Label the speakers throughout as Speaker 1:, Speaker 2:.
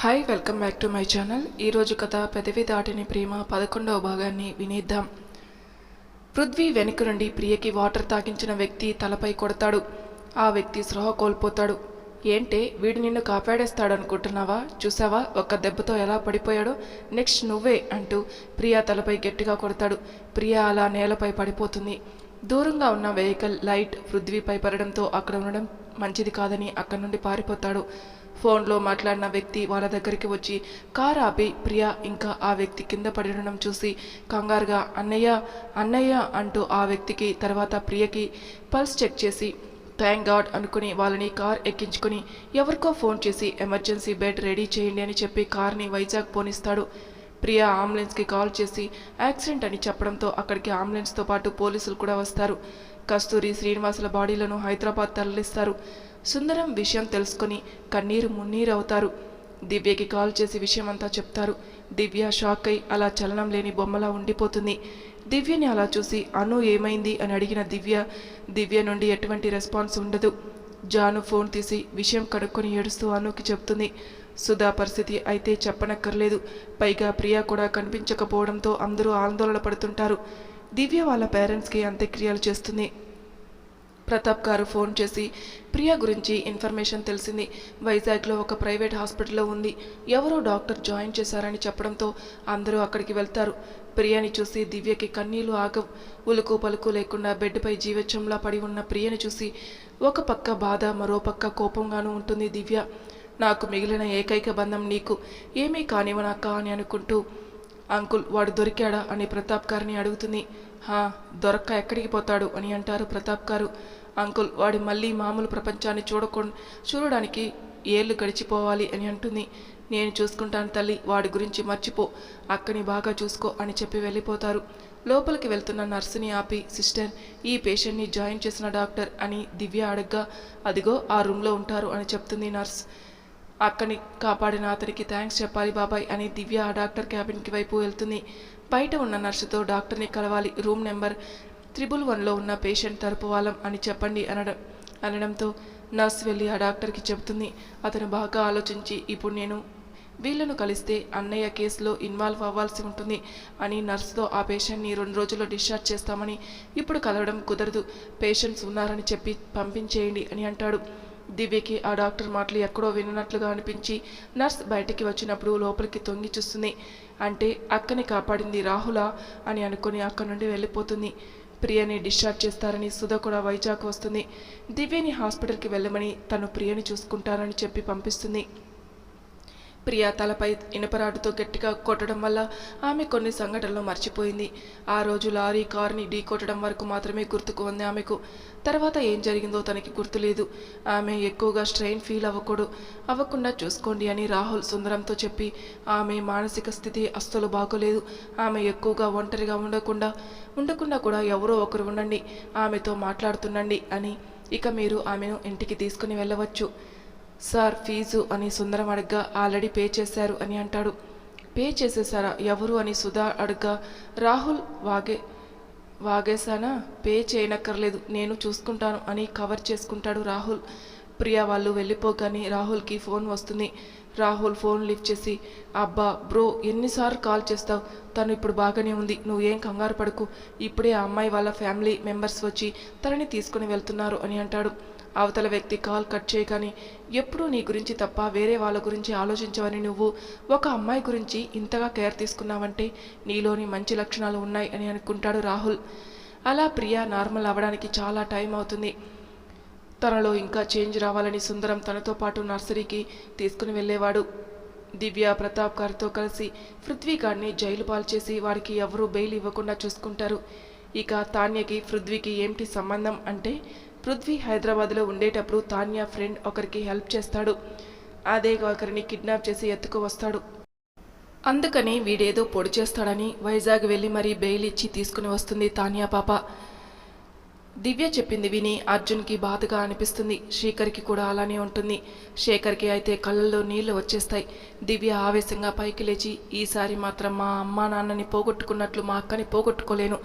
Speaker 1: Hi welcome back to my channel ఈరోజు కథ పెదవి దాటిని ప్రేమ పదకొండవ భాగాన్ని వినేద్దాం. పృథ్వీ వెనుక నుండి ప్రియకి వాటర్ తాగించిన వ్యక్తి తలపై కొడతాడు. ఆ వ్యక్తి స్రోహ కోల్పోతాడు. ఏంటే వీడు నిన్ను కాపాడేస్తాడనుకుంటున్నావా? చూసావా? ఒక్క దెబ్బతో ఎలా పడిపోయాడో? నెక్స్ట్ నువ్వే అంటూ ప్రియా తలపై గట్టిగా కొడతాడు. ప్రియా అలా నేలపై పడిపోతుంది. దూరంగా ఉన్న వెహికల్ లైట్ పృథ్వీపై పడడంతో అక్కడ ఉండడం మంచిది కాదని అక్కడి నుండి పారిపోతాడు. ఫోన్లో మాట్లాడిన వ్యక్తి వాళ్ళ దగ్గరికి వచ్చి కారు ఆపి ప్రియా ఇంకా ఆ వ్యక్తి కింద పడడం చూసి కంగారుగా అన్నయ్య అన్నయ్య అంటూ ఆ వ్యక్తికి తర్వాత ప్రియకి పల్స్ చెక్ చేసి థ్యాంక్ గాడ్ అనుకుని వాళ్ళని కార్ ఎక్కించుకుని ఎవరికో ఫోన్ చేసి ఎమర్జెన్సీ బెడ్ రెడీ చేయండి అని చెప్పి కార్ని వైజాగ్ పోనిస్తాడు. ప్రియా అంబులెన్స్కి కాల్ చేసి యాక్సిడెంట్ అని చెప్పడంతో అక్కడికి అంబులెన్స్తో పాటు పోలీసులు కూడా వస్తారు. కస్తూరి శ్రీనివాసుల బాడీలను హైదరాబాద్ తరలిస్తారు. సుందరం విషయం తెలుసుకొని కన్నీరు మున్నీరు అవుతారు దివ్యకి కాల్ చేసి విషయం అంతా చెప్తారు. దివ్య షాక్ అయి అలా చలనం లేని బొమ్మలా ఉండిపోతుంది. దివ్యని అలా చూసి అను ఏమైంది? అని అడిగిన దివ్య దివ్య నుండి ఎటువంటి రెస్పాన్స్ ఉండదు. జాను ఫోన్ తీసి విషయం కనుక్కొని ఏడుస్తూ అనుకి చెప్తుంది. సుధా పరిస్థితి అయితే చెప్పనక్కర్లేదు. పైగా ప్రియా కూడా కనిపించకపోవడంతో అందరూ ఆందోళన పడుతుంటారు. దివ్య వాళ్ళ పేరెంట్స్కి అంత్యక్రియలు చేస్తుంది. ప్రతాప్ గారు ఫోన్ చేసి ప్రియా గురించి ఇన్ఫర్మేషన్ తెలిసింది. వైజాగ్లో ఒక ప్రైవేట్ హాస్పిటల్లో ఉంది. ఎవరో డాక్టర్ జాయిన్ చేశారని చెప్పడంతో అందరూ అక్కడికి వెళ్తారు. ప్రియని చూసి దివ్యకి కన్నీళ్ళు ఆగవు. ఉలుకు పలుకు లేకుండా బెడ్పై జీవచ్చంలా పడి ఉన్న ప్రియని చూసి ఒక పక్క బాధ మరో పక్క కోపంగానూ ఉంటుంది దివ్య. నాకు మిగిలిన ఏకైక బంధం నీకు. ఏమీ కానివనాక అని అనుకుంటూ అంకుల్ వాడు దొరికాడా అని ప్రతాప్ గారిని అడుగుతుంది. హా దొరక్క ఎక్కడికి పోతాడు అని అంటారు ప్రతాప్ గారు. అంకుల్ వాడి మళ్ళీ మామూలు ప్రపంచాన్ని చూడకుండా చూడడానికి ఏళ్ళు గడిచిపోవాలి అని అంటుంది. నేను చూసుకుంటాను తల్లి వాడి గురించి మర్చిపో అక్కని బాగా చూసుకో అని చెప్పి వెళ్ళిపోతారు. లోపలికి వెళ్తున్న నర్సుని ఆపి సిస్టర్ ఈ పేషెంట్ని జాయిన్ చేసిన డాక్టర్ అని దివ్య అడగ్గా అదిగో ఆ రూమ్లో ఉంటారు అని చెప్తుంది నర్స్. అక్కని కాపాడిన అతనికి థ్యాంక్స్ చెప్పాలి బాబాయ్ అని దివ్య ఆ డాక్టర్ క్యాబిన్కి వైపు వెళ్తుంది. బయట ఉన్న నర్సుతో డాక్టర్ని కలవాలి. రూమ్ నెంబర్ త్రిబుల్ వన్లో ఉన్న పేషెంట్ తరపు వాళ్ళం అని చెప్పండి అనడం అనడంతో నర్స్ వెళ్ళి ఆ డాక్టర్కి చెబుతుంది. అతను బాగా ఆలోచించి ఇప్పుడు నేను వీళ్ళను కలిస్తే అన్నయ్య కేసులో ఇన్వాల్వ్ అవ్వాల్సి ఉంటుంది అని నర్సుతో ఆ పేషెంట్ని రెండు రోజుల్లో డిశ్చార్జ్ చేస్తామని ఇప్పుడు కలవడం కుదరదు. పేషెంట్స్ ఉన్నారని చెప్పి పంపించేయండి అని అంటాడు. దివ్యకి ఆ డాక్టర్ మాటలు ఎక్కడో విననట్లుగా అనిపించి నర్స్ బయటికి వచ్చినప్పుడు లోపలికి తొంగి చూస్తుంది. అంటే అక్కని కాపాడింది రాహులా? అని అనుకుని అక్కడి నుండి వెళ్ళిపోతుంది. ప్రియని డిశ్చార్జ్ చేస్తారని సుధ కూడా వైజాగ్ వస్తుంది. దివ్యని హాస్పిటల్కి వెళ్ళమని తను ప్రియని చూసుకుంటానని చెప్పి పంపిస్తుంది. ప్రియా తలపై ఇనపరాడుతో గట్టిగా కొట్టడం వల్ల ఆమె కొన్ని సంఘటనలు మర్చిపోయింది. ఆ రోజు లారీ కారుని ఢీ కొట్టడం వరకు మాత్రమే గుర్తుకు ఉంది ఆమెకు. తర్వాత ఏం జరిగిందో తనకి గుర్తులేదు. ఆమె ఎక్కువగా స్ట్రెయిన్ ఫీల్ అవ్వకూడదు. అవ్వకుండా చూసుకోండి అని రాహుల్ సుందరంతో చెప్పి ఆమె మానసిక స్థితి అస్సలు బాగోలేదు. ఆమె ఎక్కువగా ఒంటరిగా ఉండకుండా ఉండకుండా కూడా ఎవరో ఒకరు ఉండండి ఆమెతో మాట్లాడుతుండండి అని ఇక మీరు ఆమెను ఇంటికి తీసుకుని వెళ్ళవచ్చు. సార్ ఫీజు అని సుందరం అడగ్గా ఆల్రెడీ పే చేశారు అని అంటాడు. పే చేసేసారా ఎవరు? అని సుధా అడగ్గా రాహుల్ వాగే వాగేశానా? పే చేయనక్కర్లేదు నేను చూసుకుంటాను అని కవర్ చేసుకుంటాడు రాహుల్. ప్రియా వాళ్ళు వెళ్ళిపోగానే రాహుల్కి ఫోన్ వస్తుంది. రాహుల్ ఫోన్ లిఫ్ట్ చేసి అబ్బా బ్రో ఎన్నిసార్లు కాల్ చేస్తావు? తను ఇప్పుడు బాగానే ఉంది. నువ్వేం కంగారు పడకు. ఇప్పుడే ఆ అమ్మాయి వాళ్ళ ఫ్యామిలీ మెంబర్స్ వచ్చి తనని తీసుకుని వెళ్తున్నారు అని అంటాడు. అవతల వ్యక్తి కాల్ కట్ చేయగానే ఎప్పుడూ నీ గురించి తప్ప వేరే వాళ్ళ గురించి ఆలోచించవని నువ్వు ఒక అమ్మాయి గురించి ఇంతగా కేర్ తీసుకున్నావంటే నీలోని మంచి లక్షణాలు ఉన్నాయి అని అనుకుంటాడు రాహుల్. అలా ప్రియా నార్మల్ అవ్వడానికి చాలా టైం అవుతుంది. తనలో ఇంకా చేంజ్ రావాలని సుందరం తనతో పాటు నర్సరీకి తీసుకుని వెళ్ళేవాడు. దివ్య ప్రతాప్ గారితో కలిసి పృథ్వీ గారిని జైలు పాలు చేసి వారికి ఎవరూ బెయిల్ ఇవ్వకుండా చూసుకుంటారు. ఇక తాన్యకి పృథ్వీకి ఏమిటి సంబంధం అంటే పృథ్వీ హైదరాబాద్లో ఉండేటప్పుడు తాన్యా ఫ్రెండ్ ఒకరికి హెల్ప్ చేస్తాడు. అదే ఒకరిని కిడ్నాప్ చేసి ఎత్తుకు వస్తాడు. అందుకని వీడేదో పొడి చేస్తాడని వైజాగ్ వెళ్ళి మరీ బెయిల్ ఇచ్చి తీసుకుని వస్తుంది తాన్యా పాప. దివ్య చెప్పింది విని అర్జున్కి బాధగా అనిపిస్తుంది. శేఖర్కి కూడా అలానే ఉంటుంది. శేఖర్కి అయితే కళ్ళల్లో నీళ్ళు వచ్చేస్తాయి. దివ్య ఆవేశంగా పైకి లేచి ఈసారి మాత్రం మా అమ్మా నాన్నని పోగొట్టుకున్నట్లు మా అక్కని పోగొట్టుకోలేను.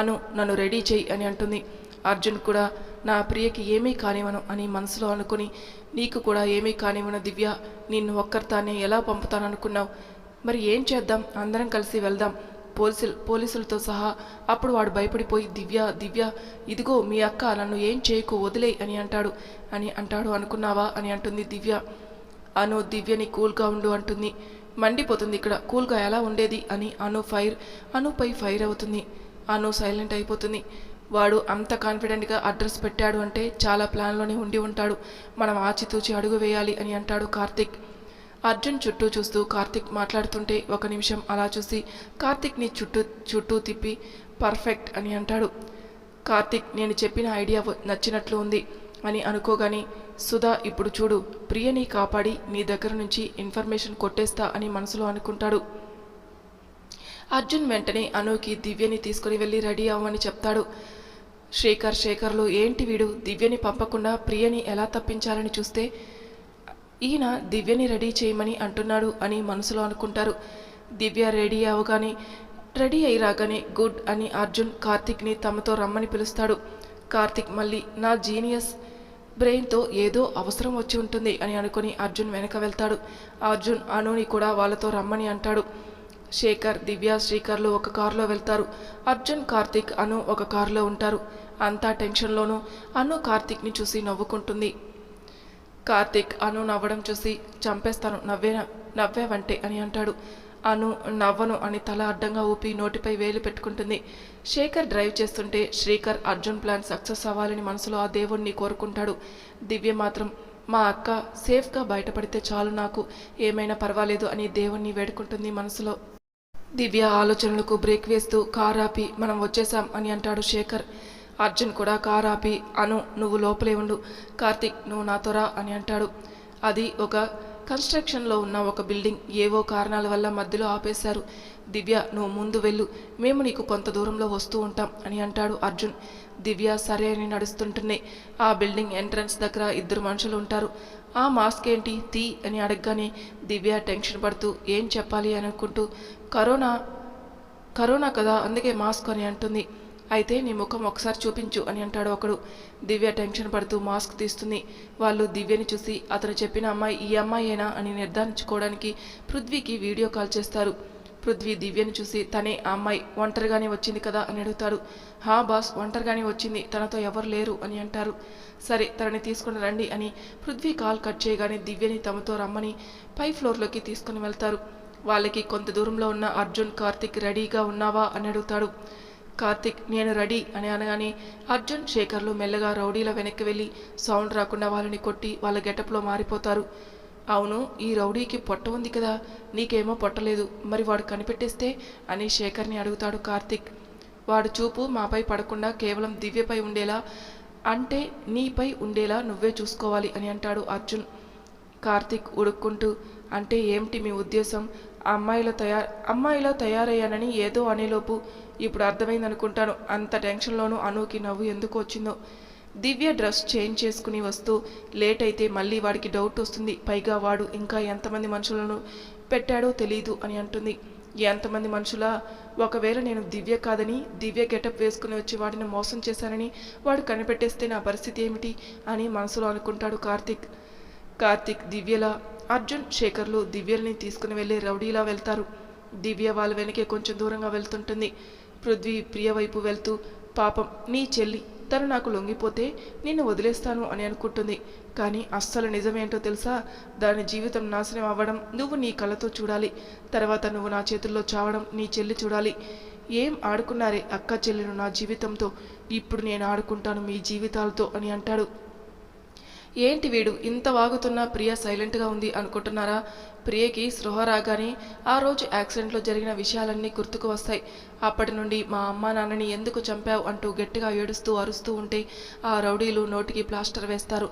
Speaker 1: అను నన్ను రెడీ చేయి అని అంటుంది. అర్జున్ కూడా నా ప్రియకి ఏమీ కానివను అని మనసులో అనుకుని నీకు కూడా ఏమీ కానివ్వను దివ్య నిన్ను ఒక్కరితానే ఎలా పంపుతాననుకున్నావు? మరి ఏం చేద్దాం? అందరం కలిసి వెళ్దాం. పోలీసులు పోలీసులతో సహా అప్పుడు వాడు భయపడిపోయి దివ్య దివ్య ఇదిగో మీ అక్క నన్ను ఏం చేయకు వదిలే అని అంటాడు. అని అంటాడు అనుకున్నావా? అని అంటుంది దివ్య. అను దివ్యని కూల్గా ఉండు అంటుంది. మండిపోతుంది ఇక్కడ కూల్గా ఎలా ఉండేది? అని అను ఫైర్ అనుపై ఫైర్ అవుతుంది. అను సైలెంట్ అయిపోతుంది. వాడు అంత కాన్ఫిడెంట్గా అడ్రస్ పెట్టాడు అంటే చాలా ప్లాన్లోనే ఉండి ఉంటాడు. మనం ఆచితూచి అడుగు వేయాలి అని అంటాడు కార్తిక్. అర్జున్ చుట్టూ చూస్తూ కార్తిక్ మాట్లాడుతుంటే ఒక నిమిషం అలా చూసి కార్తిక్ని చుట్టూ చుట్టూ తిప్పి పర్ఫెక్ట్ అని అంటాడు. కార్తిక్ నేను చెప్పిన ఐడియా నచ్చినట్లు ఉంది అని అనుకోగాని సుధా ఇప్పుడు చూడు ప్రియని కాపాడి నీ దగ్గర నుంచి ఇన్ఫర్మేషన్ కొట్టేస్తా అని మనసులో అనుకుంటాడు. అర్జున్ వెంటనే అనుకి దివ్యని తీసుకుని వెళ్ళి రెడీ అవ్వమని చెప్తాడు. శేఖర్ శేఖర్లు ఏంటి వీడు? దివ్యని పంపకుండా ప్రియని ఎలా తప్పించాలని చూస్తే ఈయన దివ్యని రెడీ చేయమని అంటున్నాడు అని మనసులో అనుకుంటారు. దివ్య రెడీ అవగానే రెడీ అయి రాగానే గుడ్ అని అర్జున్ కార్తిక్ని తమతో రమ్మని పిలుస్తాడు. కార్తిక్ మళ్ళీ నా జీనియస్ బ్రెయిన్తో ఏదో అవసరం వచ్చి ఉంటుంది అని అనుకుని అర్జున్ వెనక వెళ్తాడు. అర్జున్ అనుని కూడా వాళ్ళతో రమ్మని అంటాడు. శేఖర్ దివ్య శ్రీకర్లు ఒక కారులో వెళ్తారు. అర్జున్ కార్తిక్ అను ఒక కారులో ఉంటారు. అంతా టెన్షన్లోనూ అను కార్తిక్ని చూసి నవ్వుకుంటుంది. కార్తిక్ అను నవ్వడం చూసి చంపేస్తాను నవ్వే నవ్వేవంటే అని అంటాడు. అను నవ్వను అని తల అడ్డంగా ఊపి నోటిపై వేలు పెట్టుకుంటుంది. శేఖర్ డ్రైవ్ చేస్తుంటే శ్రీకర్ అర్జున్ ప్లాన్ సక్సెస్ అవ్వాలని మనసులో ఆ దేవుణ్ణి కోరుకుంటాడు. దివ్య మాత్రం మా అక్క సేఫ్గా బయటపడితే చాలు నాకు ఏమైనా పర్వాలేదు అని దేవుణ్ణి వేడుకుంటుంది మనసులో. దివ్య ఆలోచనలకు బ్రేక్ వేస్తూ కార్ ఆపి మనం వచ్చేసాం అని అంటాడు శేఖర్. అర్జున్ కూడా కార్ ఆపి అను నువ్వు లోపలే ఉండు. కార్తిక్ నువ్వు నాతో రా అని అంటాడు. అది ఒక కన్స్ట్రక్షన్లో ఉన్న ఒక బిల్డింగ్. ఏవో కారణాల వల్ల మధ్యలో ఆపేశారు. దివ్య నువ్వు ముందు వెళ్ళు. మేము నీకు కొంత దూరంలో వస్తూ ఉంటాం అని అంటాడు అర్జున్. దివ్య సరే అని నడుస్తుంటుంది ఆ బిల్డింగ్ ఎంట్రన్స్ దగ్గర ఇద్దరు మనుషులు ఉంటారు. ఆ మాస్క్ ఏంటి? తీ అని అడగగానే దివ్య టెన్షన్ పడుతూ ఏం చెప్పాలి అని అనుకుంటూ కరోనా కరోనా కదా అందుకే మాస్క్ అని అంటుంది. అయితే నీ ముఖం ఒకసారి చూపించు అని అంటాడు ఒకడు. దివ్య టెన్షన్ పడుతూ మాస్క్ తీస్తుంది. వాళ్ళు దివ్యని చూసి అతను చెప్పిన అమ్మాయి ఈ అమ్మాయేనా అని నిర్ధారించుకోవడానికి పృథ్వీకి వీడియో కాల్ చేస్తారు. పృథ్వీ దివ్యని చూసి తనే ఆ అమ్మాయి ఒంటరిగానే వచ్చింది కదా? అని అడుగుతాడు. హా బాస్ ఒంటరిగానే వచ్చింది. తనతో ఎవరు లేరు అని అంటారు. సరే తనని తీసుకుని రండి అని పృథ్వీ కాల్ కట్ చేయగానే దివ్యని తమతో రమ్మని పై ఫ్లోర్లోకి తీసుకుని వెళ్తారు. వాళ్ళకి కొంత దూరంలో ఉన్న అర్జున్ కార్తిక్ రెడీగా ఉన్నావా? అని అడుగుతాడు. కార్తిక్ నేను రెడీ అని అనగానే అర్జున్ శేఖర్లు మెల్లగా రౌడీల వెనక్కి వెళ్ళి సౌండ్ రాకుండా వాళ్ళని కొట్టి వాళ్ళ గెటప్లో మారిపోతారు. అవును ఈ రౌడీకి పొట్ట ఉంది కదా నీకేమో పొట్టలేదు మరి వాడు కనిపెట్టేస్తే? అని శేఖర్ని అడుగుతాడు కార్తిక్. వాడు చూపు మాపై పడకుండా కేవలం దివ్యపై ఉండేలా అంటే నీపై ఉండేలా నువ్వే చూసుకోవాలి అని అంటాడు అర్జున్. కార్తిక్ ఉడుక్కుంటూ అంటే ఏమిటి మీ ఉద్దేశం? ఆ అమ్మాయిలో తయారు అమ్మాయిలో తయారయ్యానని ఏదో అనేలోపు ఇప్పుడు అర్థమైందనుకుంటాను. అంత టెన్షన్లోనూ అనుకి నవ్వు ఎందుకు వచ్చిందో. దివ్య డ్రెస్ చేంజ్ చేసుకుని వస్తూ లేట్ అయితే మళ్ళీ వాడికి డౌట్ వస్తుంది. పైగా వాడు ఇంకా ఎంతమంది మనుషులను పెట్టాడో తెలీదు అని అంటుంది. ఎంతమంది మనుషులా? ఒకవేళ నేను దివ్య కాదని దివ్య గెటప్ వేసుకుని వచ్చి వాడిని మోసం చేశానని వాడు కనిపెట్టేస్తే నా పరిస్థితి ఏమిటి అని మనసులో అనుకుంటాడు కార్తిక్. కార్తిక్ దివ్యలా? అర్జున్ శేఖర్లు దివ్యల్ని తీసుకుని వెళ్ళి రౌడీలా వెళ్తారు. దివ్య వాళ్ళ వెనకే కొంచెం దూరంగా వెళ్తుంటుంది. పృథ్వీ ప్రియ వైపు వెళ్తూ పాపం నీ చెల్లి తను నాకు లొంగిపోతే నిన్ను వదిలేస్తాను అని అనుకుంటుంది. కానీ అస్సలు నిజమేంటో తెలుసా? దాని జీవితం నాశనం అవ్వడం నువ్వు నీ కళ్ళతో చూడాలి. తర్వాత నువ్వు నా చేతుల్లో చావడం నీ చెల్లి చూడాలి. ఏం ఆడుకున్నారే అక్క చెల్లెలు నా జీవితంతో? ఇప్పుడు నేను ఆడుకుంటాను మీ జీవితాలతో అని అంటాడు. ఏంటి వీడు ఇంత వాగుతున్నా ప్రియ సైలెంట్గా ఉంది అనుకుంటున్నారా? ప్రియకి స్పృహ రాగానే ఆ రోజు యాక్సిడెంట్లో జరిగిన విషయాలన్నీ గుర్తుకు వస్తాయి. అప్పటి నుండి మా అమ్మ నాన్నని ఎందుకు చంపావు అంటూ గట్టిగా ఏడుస్తూ అరుస్తూ ఉంటే ఆ రౌడీలు నోటికి ప్లాస్టర్ వేస్తారు.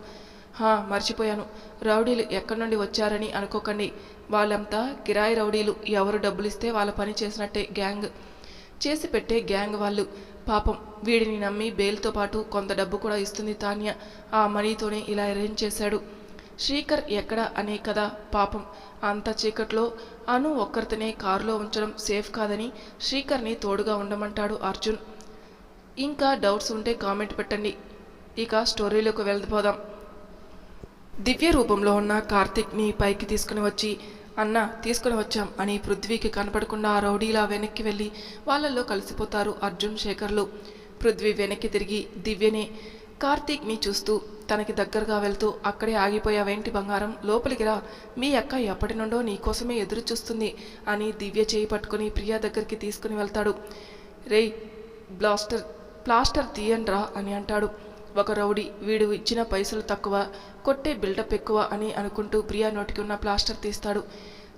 Speaker 1: హా మర్చిపోయాను. రౌడీలు ఎక్కడి నుండి వచ్చారని అనుకోకండి. వాళ్ళంతా కిరాయి రౌడీలు. ఎవరు డబ్బులిస్తే వాళ్ళ పని చేసినట్టే గ్యాంగ్. చేసి పెట్టే గ్యాంగ్ వాళ్ళు. పాపం వీడిని నమ్మి బెయిల్తో పాటు కొంత డబ్బు కూడా ఇస్తుంది తాన్య. ఆ మనీతోనే ఇలా అరేంజ్ చేశాడు. శ్రీకర్ ఎక్కడ అనే కదా పాపం. అంత చీకట్లో అను ఒక్కరితోనే కారులో ఉంచడం సేఫ్ కాదని శ్రీకర్ని తోడుగా ఉండమంటాడు అర్జున్. ఇంకా డౌట్స్ ఉంటే కామెంట్ పెట్టండి. ఇక స్టోరీలోకి వెళ్ళిపోదాం దివ్య రూపంలో ఉన్న కార్తిక్ని పైకి తీసుకుని వచ్చి అన్న తీసుకుని వచ్చాం అని పృథ్వీకి కనపడకుండా ఆ రౌడీలా వెనక్కి వెళ్ళి వాళ్ళల్లో కలిసిపోతారు అర్జున్ శేఖర్లు. పృథ్వీ వెనక్కి తిరిగి దివ్యని కార్తీక్ని చూస్తూ తనకి దగ్గరగా వెళ్తూ అక్కడే ఆగిపోయావేంటి బంగారం? లోపలికి రా. మీ అక్క ఎప్పటి నుండో నీకోసమే ఎదురు చూస్తుంది అని దివ్య చేయి పట్టుకుని ప్రియా దగ్గరికి తీసుకుని వెళ్తాడు. రేయ్ బ్లాస్టర్ ప్లాస్టర్ తీయండ్రా అని అంటాడు. ఒక రౌడీ వీడు ఇచ్చిన పైసలు తక్కువ కొట్టే బిల్డప్ ఎక్కువ అని అనుకుంటూ ప్రియా నోటికి ఉన్న ప్లాస్టర్ తీస్తాడు.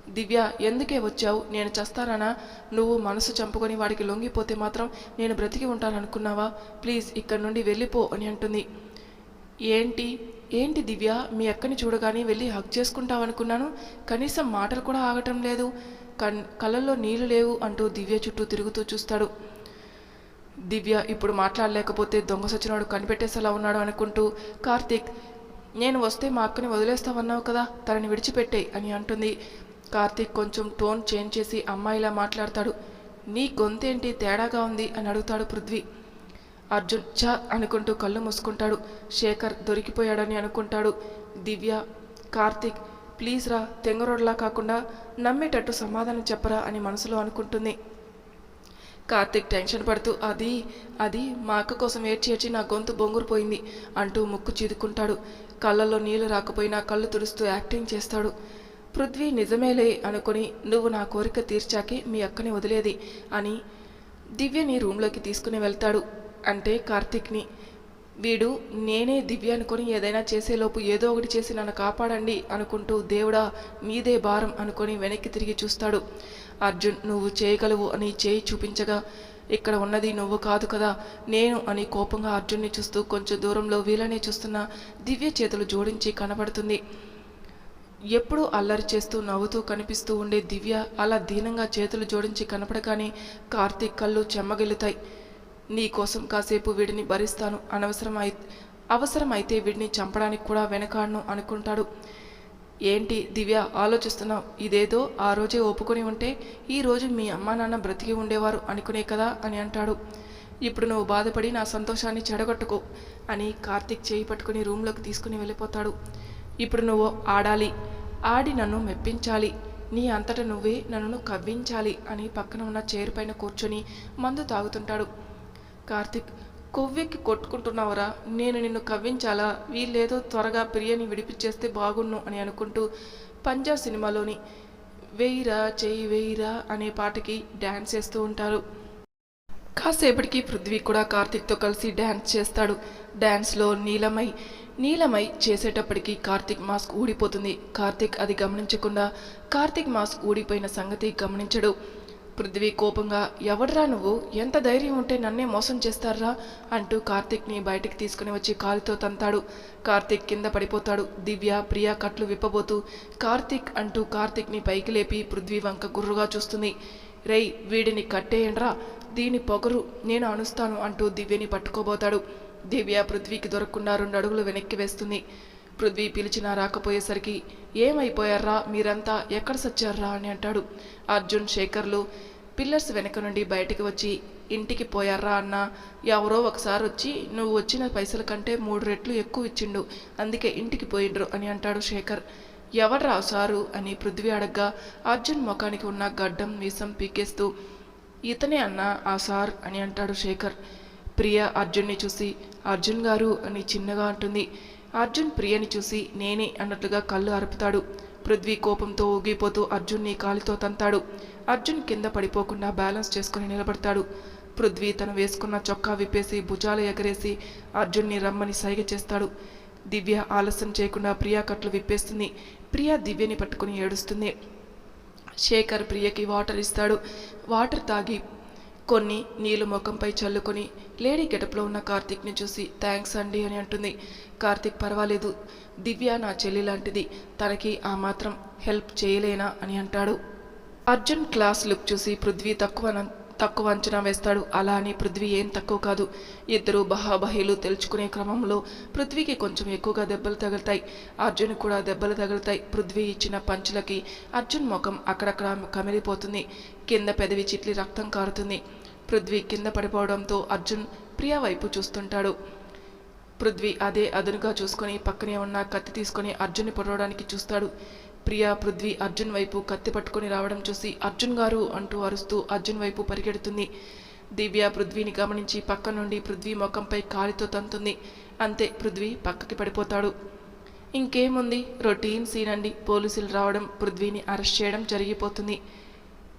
Speaker 1: దివ్య ఎందుకే వచ్చావు? నేను చస్తానా నువ్వు మనసు చంపుకొని వాడికి లొంగిపోతే మాత్రం నేను బ్రతికి ఉంటాననుకున్నావా? ప్లీజ్ ఇక్కడి నుండి వెళ్ళిపో అని అంటుంది. ఏంటి? ఏంటి దివ్య? మీ అక్కని చూడగానే వెళ్ళి హక్ చేసుకుంటావనుకున్నాను. కనీసం మాటలు కూడా ఆగటం లేదు. కన్ కళ్ళల్లో నీళ్ళు లేవు అంటూ దివ్య చుట్టూ తిరుగుతూ చూస్తాడు. దివ్య ఇప్పుడు మాట్లాడలేకపోతే దొంగ సచ్చినాడు కనిపెట్టేసేలా ఉన్నాడు అనుకుంటూ కార్తీక్ నేను వస్తే మా అక్కని వదిలేస్తావన్నావు కదా తనని విడిచిపెట్టే అని అంటుంది. కార్తీక్ కొంచెం టోన్ చేంజ్ చేసి అమ్మాయిలా మాట్లాడతాడు. నీ గొంతేంటి తేడాగా ఉంది అని అడుగుతాడు పృథ్వీ. అర్జున్ చ అనుకుంటూ కళ్ళు మూసుకుంటాడు. శేఖర్ దొరికిపోయాడని అనుకుంటాడు. దివ్య కార్తీక్ ప్లీజ్ రా తెంగరోడ్లా కాకుండా నమ్మేటట్టు సమాధానం చెప్పరా అని మనసులో అనుకుంటుంది. కార్తిక్ టెన్షన్ పడుతూ అది అది మా అక్క కోసం ఏడ్చి ఏడ్చి నా గొంతు బొంగురుపోయింది అంటూ ముక్కు చీదుకుంటాడు. కళ్ళల్లో నీళ్ళు రాకపోయినా కళ్ళు తుడుస్తూ యాక్టింగ్ చేస్తాడు. పృథ్వీ నిజమేలే అనుకుని నువ్వు నా కోరిక తీర్చాకే మీ అక్కని వదిలేది అని దివ్యని రూమ్లోకి తీసుకుని వెళ్తాడు. అంటే కార్తిక్ని. వీడు నేనే దివ్య అనుకొని ఏదైనా చేసేలోపు ఏదో ఒకటి చేసి నన్ను కాపాడండి అనుకుంటూ దేవుడా మీదే భారం అనుకొని వెనక్కి తిరిగి చూస్తాడు. అర్జున్ నువ్వు చేయగలవు అని చేయి చూపించగా ఇక్కడ ఉన్నది నువ్వు కాదు కదా నేను అని కోపంగా అర్జున్ని చూస్తూ కొంచెం దూరంలో వీలనే చూస్తున్న దివ్య చేతులు జోడించి కనబడుతుంది. ఎప్పుడూ అల్లరి చేస్తూ నవ్వుతూ కనిపిస్తూ ఉండే దివ్య అలా దీనంగా చేతులు జోడించి కనపడగానే కార్తీక్ కళ్ళు చెమ్మగిల్లుతాయి. నీ కోసం కాసేపు వీడిని భరిస్తాను. అనవసరం అవసరమైతే వీడిని చంపడానికి కూడా వెనకాడను అనుకుంటాడు. ఏంటి దివ్య ఆలోచిస్తున్నావు? ఇదేదో ఆ రోజే ఒప్పుకొని ఉంటే ఈ రోజు మీ అమ్మా నాన్న బ్రతికి ఉండేవారు అనుకునే కదా అని అంటాడు. ఇప్పుడు నువ్వు బాధపడి నా సంతోషాన్ని చెడగొట్టుకో అని కార్తీక్ చేయి పట్టుకుని రూమ్లోకి తీసుకుని వెళ్ళిపోతాడు. ఇప్పుడు నువ్వు ఆడాలి. ఆడి నన్ను మెప్పించాలి. నీ అంతట నువ్వే నన్ను కవ్వించాలి అని పక్కన ఉన్న చైర్ పైన కూర్చొని మందు తాగుతుంటాడు. కార్తిక్ కొవ్వెక్కి కొట్టుకుంటున్నావురా. నేను నిన్ను కవ్వించాలా? వీళ్ళేదో త్వరగా ప్రియని విడిపించేస్తే బాగున్ను అని అనుకుంటూ పంజాబ్ సినిమాలోని వేయిరా చేయి వేయిరా అనే పాటకి డ్యాన్స్ చేస్తూ ఉంటారు. కాసేపటికి పృథ్వీ కూడా కార్తిక్తో కలిసి డ్యాన్స్ చేస్తాడు. డ్యాన్స్లో నీలమై నీలమై చేసేటప్పటికి కార్తిక్ మాస్క్ ఊడిపోతుంది. కార్తిక్ అది గమనించకుండా కార్తిక్ మాస్క్ ఊడిపోయిన సంగతి గమనించడు. పృథ్వీ కోపంగా ఎవడ్రా నువ్వు? ఎంత ధైర్యం ఉంటే నన్నే మోసం చేస్తారా అంటూ కార్తిక్ని బయటికి తీసుకుని వచ్చి కాలుతో తంతాడు. కార్తిక్ కింద పడిపోతాడు. దివ్య ప్రియా కట్లు విప్పబోతూ కార్తిక్ అంటూ కార్తిక్ని పైకి లేపి పృథ్వీ వంక గుర్రుగా చూస్తుంది. రేయ్ వీడిని కట్టేయండ్రా. దీని పొగరు నేను అనుస్తాను అంటూ దివ్యని పట్టుకోబోతాడు. దివ్య పృథ్వీకి దొరకకుండా రెండు అడుగులు వెనక్కి వేస్తుంది. పృథ్వీ పిలిచినా రాకపోయేసరికి ఏమైపోయారా మీరంతా ఎక్కడ సచ్చారా అని అంటాడు. అర్జున్ శేఖర్లు పిల్లర్స్ వెనక నుండి బయటికి వచ్చి ఇంటికి పోయారా అన్న? ఎవరో ఒకసారి వచ్చి నువ్వు వచ్చిన పైసల కంటే మూడు రెట్లు ఎక్కువ ఇచ్చిండు. అందుకే ఇంటికి పోయిండ్రు అని అంటాడు శేఖర్. ఎవడ్రా సారు అని పృథ్వీ అడగ్గా అర్జున్ ముఖానికి ఉన్న గడ్డం మీసం పీకేస్తూ ఇతనే అన్న ఆ సార్ అని అంటాడు శేఖర్. ప్రియ అర్జున్ని చూసి అర్జున్ గారు అని చిన్నగా అంటుంది. అర్జున్ ప్రియని చూసి నేనే అన్నట్లుగా కళ్ళు అరుపుతాడు. పృథ్వీ కోపంతో ఊగిపోతూ అర్జున్ని కాలితో తంతాడు. అర్జున్ కింద పడిపోకుండా బ్యాలెన్స్ చేసుకుని నిలబడతాడు. పృథ్వీ తను వేసుకున్న చొక్కా విప్పేసి భుజాలు ఎగరేసి అర్జున్ని రమ్మని సైగ చేస్తాడు. దివ్య ఆలస్యం చేయకుండా ప్రియా కట్లు విప్పేస్తుంది. ప్రియా దివ్యని పట్టుకుని ఏడుస్తుంది. శేఖర్ ప్రియకి వాటర్ ఇస్తాడు. వాటర్ తాగి కొన్ని నీళ్ళు ముఖంపై చల్లుకొని లేడీ గెటప్లో ఉన్న కార్తీక్ని చూసి థ్యాంక్స్ అండి అని అంటుంది. కార్తీక్ పర్వాలేదు. దివ్య నా చెల్లి లాంటిది. తనకి ఆ మాత్రం హెల్ప్ చేయలేనా అని అంటాడు. అర్జున్ క్లాస్ లుక్ చూసి పృథ్వీ తక్కువ తక్కువ అంచనా వేస్తాడు. అలా అని పృథ్వీ ఏం తక్కువ కాదు. ఇద్దరు బహాబహీలు తెలుసుకునే క్రమంలో పృథ్వీకి కొంచెం ఎక్కువగా దెబ్బలు తగులుతాయి. అర్జున్ కూడా దెబ్బలు తగులుతాయి. పృథ్వీ ఇచ్చిన పంచులకి అర్జున్ ముఖం అక్కడక్కడ కమిలిపోతుంది. కింద పెదవి చిట్లి రక్తం కారుతుంది. పృథ్వీ కింద పడిపోవడంతో అర్జున్ ప్రియా వైపు చూస్తుంటాడు. పృథ్వీ అదే అదునుగా చూసుకొని పక్కనే ఉన్న కత్తి తీసుకొని అర్జున్ని పొడవడానికి చూస్తాడు. ప్రియా పృథ్వీ అర్జున్ వైపు కత్తి పట్టుకొని రావడం చూసి అర్జున్ గారు అంటూ అరుస్తూ అర్జున్ వైపు పరిగెడుతుంది. దివ్య పృథ్వీని గమనించి పక్క నుండి పృథ్వీ ముఖంపై కాలితో తంతుంది. అంతే పృథ్వీ పక్కకి పడిపోతాడు. ఇంకేముంది? రొటీన్ సీన్ అండి. పోలీసులు రావడం పృథ్వీని అరెస్ట్ చేయడం జరిగిపోతుంది.